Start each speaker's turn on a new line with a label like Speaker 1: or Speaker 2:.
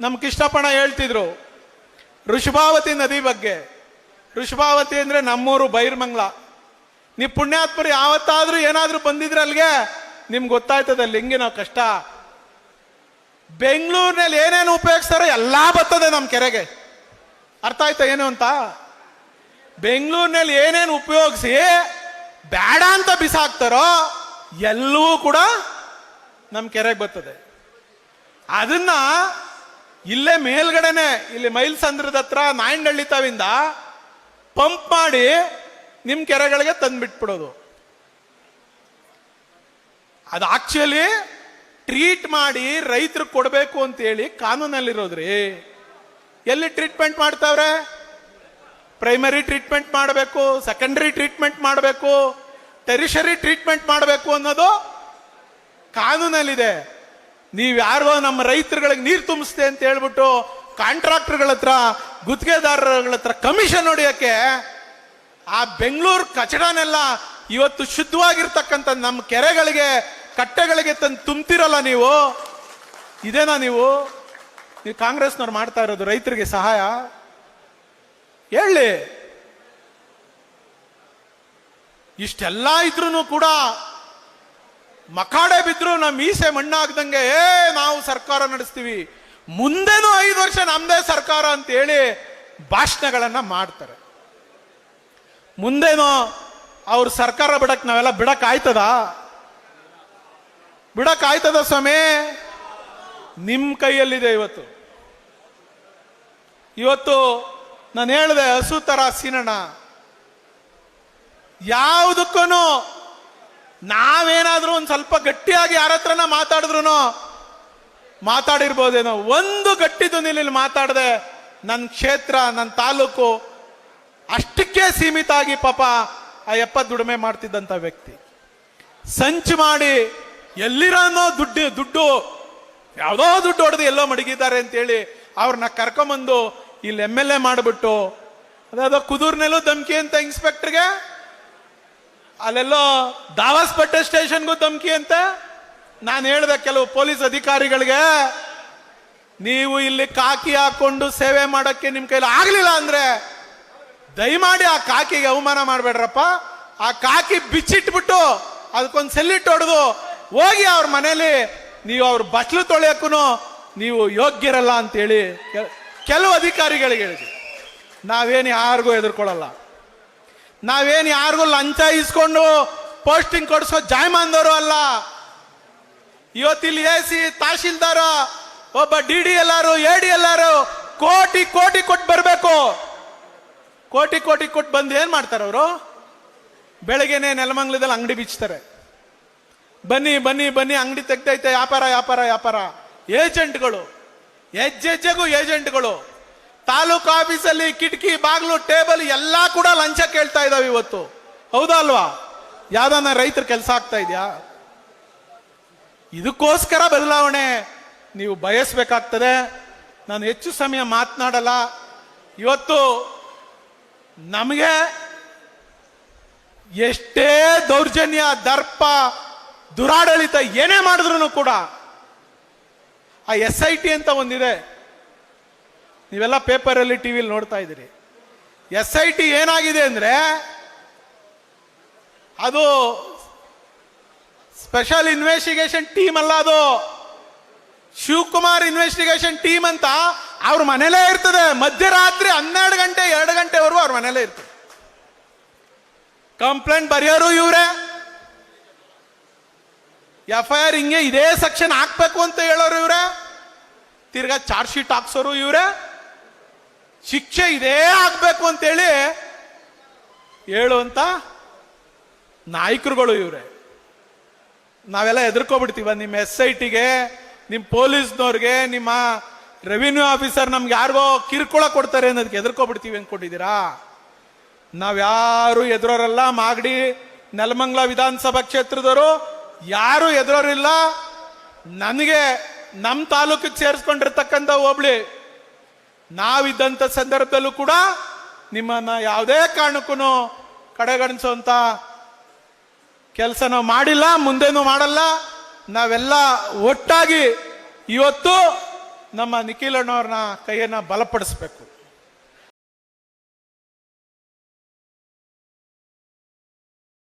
Speaker 1: ನಮ್ಮ ಕೃಷ್ಣಪ್ಪಣ ಹೇಳ್ತಿದ್ರು. ಋಷಭಾವತಿ ನದಿ ಬಗ್ಗೆ. ಋಷಭಾವತಿ ಅಂದರೆ ನಮ್ಮೂರು ಬೈರ್ಮಂಗ್ಲ. ನೀವು ಪುಣ್ಯಾತ್ಮರು ಯಾವತ್ತಾದರೂ ಏನಾದರೂ ಬಂದಿದ್ರೆ ಅಲ್ಲಿಗೆ ನಿಮ್ಗೆ ಗೊತ್ತಾಯ್ತದೆ ಅಲ್ಲಿ ಹೆಂಗೆ ನಾವು ಕಷ್ಟ. ಬೆಂಗಳೂರಿನಲ್ಲಿ ಏನೇನು ಉಪಯೋಗಿಸ್ತಾರೋ ಎಲ್ಲ ಬರ್ತದೆ ನಮ್ಮ ಕೆರೆಗೆ. ಅರ್ಥ ಆಯ್ತಾ ಏನು ಅಂತ? ಬೆಂಗಳೂರಿನಲ್ಲಿ ಏನೇನು ಉಪಯೋಗಿಸಿ ಬೇಡ ಅಂತ ಬಿಸಾಕ್ತಾರೋ ಎಲ್ಲವೂ ಕೂಡ ನಮ್ಮ ಕೆರೆಗೆ ಬರ್ತದೆ. ಅದನ್ನ ಇಲ್ಲೇ ಮೇಲ್ಗಡೆನೆ, ಇಲ್ಲಿ ಮೈಲ್ಸಂದ್ರದ ಹತ್ರ ನಾಯಂಡಳ್ಳಿ ತಾವಿಂದ ಪಂಪ್ ಮಾಡಿ ನಿಮ್ಮ ಕೆರೆಗಳಿಗೆ ತಂದ್ಬಿಟ್ಬಿಡೋದು. ಅದು ಆಕ್ಚುಲಿ ಟ್ರೀಟ್ ಮಾಡಿ ರೈತರಿಗೆ ಕೊಡಬೇಕು ಅಂತೇಳಿ ಕಾನೂನಲ್ಲಿರೋದ್ರಿ. ಎಲ್ಲಿ ಟ್ರೀಟ್ಮೆಂಟ್ ಮಾಡ್ತಾವ್ರೆ? ಪ್ರೈಮರಿ ಟ್ರೀಟ್ಮೆಂಟ್ ಮಾಡಬೇಕು ಸೆಕೆಂಡರಿ ಟ್ರೀಟ್ಮೆಂಟ್ ಮಾಡಬೇಕು ಟೆರಿಷರಿ ಟ್ರೀಟ್ಮೆಂಟ್ ಮಾಡಬೇಕು ಅನ್ನೋದು ಕಾನೂನಲ್ಲಿದೆ. ನೀವು ಯಾರೋ ನಮ್ಮ ರೈತರುಗಳಿಗೆ ನೀರು ತುಂಬಿಸ್ತೆ ಅಂತ ಹೇಳ್ಬಿಟ್ಟು ಕಾಂಟ್ರಾಕ್ಟರ್ಗಳ ಹತ್ರ ಹತ್ರ ಕಮಿಷನ್ ಹೊಡಿಯಕ್ಕೆ ಆ ಬೆಂಗಳೂರು ಕಚಡನೆಲ್ಲ ಇವತ್ತು ಶುದ್ಧವಾಗಿರ್ತಕ್ಕಂಥ ನಮ್ಮ ಕೆರೆಗಳಿಗೆ, ಕಟ್ಟೆಗಳಿಗೆ ತಂದು ತುಂಬ್ತಿರಲ್ಲ ನೀವು? ಇದೇನಾ ನೀವು? ನೀವು ಕಾಂಗ್ರೆಸ್ನವ್ರು ಮಾಡ್ತಾ ಇರೋದು ರೈತರಿಗೆ ಸಹಾಯ? ಹೇಳಿ. ಇಷ್ಟೆಲ್ಲ ಇದ್ರೂ ಕೂಡ ಮಕಾಡೆ ಬಿದ್ರು ನಮ್ಮ ಮೀಸೆ ಮಣ್ಣಾಗ್ದಂಗೆ, ಏ, ನಾವು ಸರ್ಕಾರ ನಡೆಸ್ತೀವಿ. ಮುಂದೆನೂ ಐದು ವರ್ಷ ನಮ್ಮದೇ ಸರ್ಕಾರ ಅಂತ ಹೇಳಿ ಭಾಷಣಗಳನ್ನ ಮಾಡ್ತಾರೆ. ಮುಂದೇನೋ ಅವ್ರ ಸರ್ಕಾರ ಬಿಡಕ್ ನಾವೆಲ್ಲ ಬಿಡಕ್ ಆಯ್ತದ ಬಿಡಕ್ ಆಯ್ತದ ಸ್ವಾಮಿ? ನಿಮ್ಮ ಕೈಯಲ್ಲಿದೆ ಇವತ್ತು. ಇವತ್ತು ನಾನು ಹೇಳಿದೆ ಹಸು ತರ ಸೀನಣ್ಣ ಯಾವುದಕ್ಕೂ ನಾವೇನಾದ್ರೂ ಒಂದು ಸ್ವಲ್ಪ ಗಟ್ಟಿಯಾಗಿ ಯಾರ ಹತ್ರನ ಮಾತಾಡಿದ್ರು ಮಾತಾಡಿರ್ಬೋದೇನೋ. ಒಂದು ಗಟ್ಟಿ ಧ್ವನಿಲಿ ಮಾತಾಡದೆ ನನ್ನ ಕ್ಷೇತ್ರ ನನ್ನ ತಾಲೂಕು, ಅಷ್ಟಕ್ಕೆ ಸೀಮಿತ ಆಗಿ ಪಾಪ ಆ ಎಪ್ಪ ದುಡಿಮೆ ಮಾಡ್ತಿದ್ದಂಥ ವ್ಯಕ್ತಿ. ಸಂಚು ಮಾಡಿ ಎಲ್ಲಿರೋನೋ ದುಡ್ಡು ದುಡ್ಡು, ಯಾವುದೋ ದುಡ್ಡು ಹೊಡೆದು ಎಲ್ಲೋ ಮಡಗಿದ್ದಾರೆ ಅಂತೇಳಿ ಅವ್ರನ್ನ ಕರ್ಕೊಂಬಂದು ಇಲ್ಲಿ ಎಂ ಎಲ್ ಎ ಮಾಡಿಬಿಟ್ಟು ಅದಾದ ಕುದೂರ್ನೆಲ್ಲೂ ಧಮ್ಕಿ ಅಂತ ಇನ್ಸ್ಪೆಕ್ಟರ್ಗೆ ಅಲ್ಲೆಲ್ಲೋ ದಾವಾಸ್ಪೇಟೆ ಸ್ಟೇಷನ್ಗೂ ಧಮಕಿ ಅಂತ? ನಾನು ಹೇಳಿದೆ ಕೆಲವು ಪೊಲೀಸ್ ಅಧಿಕಾರಿಗಳಿಗೆ, ನೀವು ಇಲ್ಲಿ ಕಾಕಿ ಹಾಕೊಂಡು ಸೇವೆ ಮಾಡೋಕ್ಕೆ ನಿಮ್ಮ ಕೈಲಿ ಆಗಲಿಲ್ಲ ಅಂದ್ರೆ ದಯಮಾಡಿ ಆ ಕಾಕಿಗೆ ಅವಮಾನ ಮಾಡಬೇಡ್ರಪ್ಪ. ಆ ಕಾಕಿ ಬಿಚ್ಚಿಟ್ಬಿಟ್ಟು ಅದಕ್ಕೊಂದು ಸೆಲ್ಲಿಟ್ಟು ಹೊಡೆದು ಹೋಗಿ ಅವ್ರ ಮನೇಲಿ, ನೀವು ಅವ್ರ ಬಟ್ಲು ತೊಳೆಯೋಕ್ಕೂ ನೀವು ಯೋಗ್ಯರಲ್ಲ ಅಂತೇಳಿ ಕೆಲ- ಕೆಲವು ಅಧಿಕಾರಿಗಳಿಗೆ ಹೇಳಿದ್ವಿ. ನಾವೇನು ಯಾರಿಗೂ ಎದುರ್ಕೊಳ್ಳಲ್ಲ ನಾವೇನು ಯಾರಿಗೂ ಲಂಚ ಇಸ್ಕೊಂಡು ಪೋಸ್ಟಿಂಗ್ ಕೊಡಿಸೋ ಜಾಯಮಾನ್ದವರು ಅಲ್ಲ. ಇವತ್ತಿಲ್ಲಿ ಎ ಸಿ ತಹಶೀಲ್ದಾರ, ಒಬ್ಬ ಡಿ ಡಿ ಎಲ್ಲಾರು ಎ ಡಿ ಎಲ್ಲಾರು ಕೋಟಿ ಕೋಟಿ ಕೊಟ್ಟು ಬರಬೇಕು. ಕೋಟಿ ಕೋಟಿ ಕೊಟ್ಟು ಬಂದು ಏನು ಮಾಡ್ತಾರೆ ಅವರು? ಬೆಳಗ್ಗೆನೆ ನೆಲಮಂಗ್ಲದಲ್ಲಿ ಅಂಗಡಿ ಬಿಚ್ತಾರೆ. ಬನ್ನಿ ಬನ್ನಿ ಬನ್ನಿ, ಅಂಗಡಿ ತೆಗ್ದೈತೆ, ವ್ಯಾಪಾರ ವ್ಯಾಪಾರ ವ್ಯಾಪಾರ. ಏಜೆಂಟ್ಗಳು, ಹೆಜ್ಜೆಜ್ಜೆಗೂ ಏಜೆಂಟ್ಗಳು. ತಾಲೂಕು ಆಫೀಸಲ್ಲಿ, ಕಿಟಕಿ, ಬಾಗ್ಲು, ಟೇಬಲ್ ಎಲ್ಲಾ ಕೂಡ ಲಂಚ ಕೇಳ್ತಾ ಇದಾವೆ ಇವತ್ತು. ಹೌದಾ ಅಲ್ವಾ? ಯಾವ್ದಾನ ರೈತರ ಕೆಲಸ ಆಗ್ತಾ ಇದೆಯಾ? ಇದಕ್ಕೋಸ್ಕರ ಬದಲಾವಣೆ ನೀವು ಬಯಸ್ಬೇಕಾಗ್ತದೆ. ನಾನು ಹೆಚ್ಚು ಸಮಯ ಮಾತನಾಡಲ್ಲ. ಇವತ್ತು ನಮಗೆ ಎಷ್ಟೇ ದೌರ್ಜನ್ಯ, ದರ್ಪ, ದುರಾಡಳಿತ ಏನೇ ಮಾಡಿದ್ರು ಕೂಡ ಆ ಎಸ್ ಐ ಟಿ ಅಂತ ಒಂದಿದೆ. ನೀವೆಲ್ಲ ಪೇಪರಲ್ಲಿ ಟಿವಿಲಿ ನೋಡ್ತಾ ಇದ್ದೀರಿ. ಎಸ್ ಐ ಟಿ ಏನಾಗಿದೆ ಅಂದ್ರೆ ಅದು ಸ್ಪೆಷಲ್ ಇನ್ವೆಸ್ಟಿಗೇಷನ್ ಟೀಮ್ ಅಲ್ಲ ಅದು. ಶಿವಕುಮಾರ್ ಇನ್ವೆಸ್ಟಿಗೇಷನ್ ಟೀಮ್ ಅಂತ ಅವ್ರ ಮನೇಲೇ ಇರ್ತದೆ. ಮಧ್ಯರಾತ್ರಿ ಹನ್ನೆರಡು ಗಂಟೆ, ಎರಡು ಗಂಟೆವರೆಗೂ ಅವ್ರ ಮನೇಲೇ ಇರ್ತದೆ. ಕಂಪ್ಲೇಂಟ್ ಬರೆಯೋರು ಇವ್ರೆ. ಎಫ್ ಐ ಆರ್ ಹಿಂಗೆ ಇದೇ ಸೆಕ್ಷನ್ ಹಾಕ್ಬೇಕು ಅಂತ ಹೇಳೋರು ಇವ್ರೆ. ತಿರ್ಗಾ ಚಾರ್ಜ್ ಶೀಟ್ ಹಾಕ್ಸೋರು ಇವ್ರೆ. ಶಿಕ್ಷೆ ಇದೇ ಆಗ್ಬೇಕು ಅಂತೇಳಿ ಹೇಳುವಂತ ನಾಯಕರುಗಳು ಇವ್ರೆ. ನಾವೆಲ್ಲ ಎದುರ್ಕೊಬಿಡ್ತೀವ ನಿಮ್ಮ ಎಸ್ ಐ ಟಿಗೆ ನಿಮ್ಮ ಪೊಲೀಸ್ನವ್ರಿಗೆ, ನಿಮ್ಮ ರೆವಿನ್ಯೂ ಆಫೀಸರ್ ನಮ್ಗೆ ಯಾರಿಗೋ ಕಿರುಕುಳ ಕೊಡ್ತಾರೆ ಅನ್ನೋದಕ್ಕೆ ಎದುರ್ಕೊಬಿಡ್ತೀವಿ ಅನ್ಕೊಂಡಿದ್ದೀರಾ ನಾವ್ಯಾರು ಎದುರೋರಲ್ಲ ಮಾಗಡಿ, ನೆಲಮಂಗ್ಲ ವಿಧಾನಸಭಾ ಕ್ಷೇತ್ರದವರು ಯಾರು ಎದುರೋರಿಲ್ಲ ನನಗೆ ನಮ್ಮ ತಾಲೂಕಿಗೆ ಸೇರಿಸ್ಕೊಂಡಿರ್ತಕ್ಕಂಥ ಹೋಬ್ಳಿ ನಾವಿದ್ದಂಥ ಸಂದರ್ಭದಲ್ಲೂ ಕೂಡ ನಿಮ್ಮನ್ನ ಯಾವುದೇ ಕಾರಣಕ್ಕೂ ಕಡೆಗಣಿಸುವಂತ ಕೆಲಸ ನಾವು ಮಾಡಿಲ್ಲ, ಮುಂದೇನು ಮಾಡಲ್ಲ. ನಾವೆಲ್ಲ ಒಟ್ಟಾಗಿ ಇವತ್ತು ನಮ್ಮ ನಿಖಿಲಣ್ಣವ್ರನ್ನ ಕೈಯನ್ನ ಬಲಪಡಿಸ್ಬೇಕು.